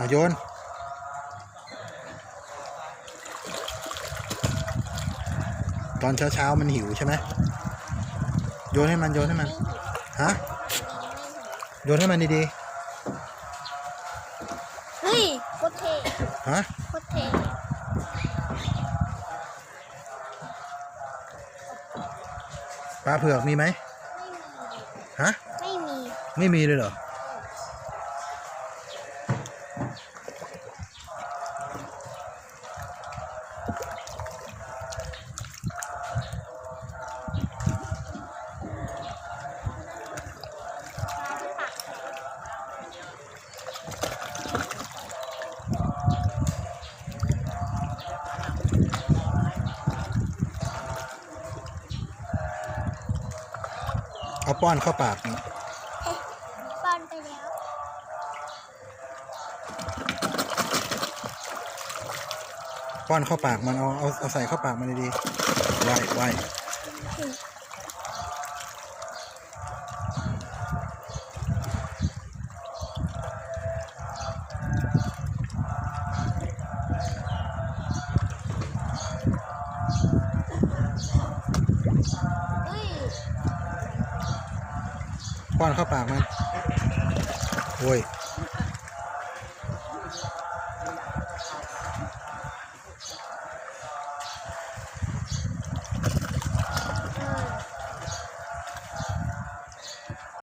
เอาโยนตอนเช้าเช้าๆมันหิวใช่ไหมโยนให้มันโยนให้มันฮะโยนให้มันดีเฮ้ยโคตรเท่ๆฮะโคตรเท่ปลาเผือกมีไหมฮะไม่มี ไม่มีเลยเหรอ เอาป้อนเข้าปากนี่ป้อนไปแล้วป้อนเข้าปากมันเอาเอาเอาใส่เข้าปากมันดีๆไวไวเฮ้ย ป้อนเข้าปากมันโว้ย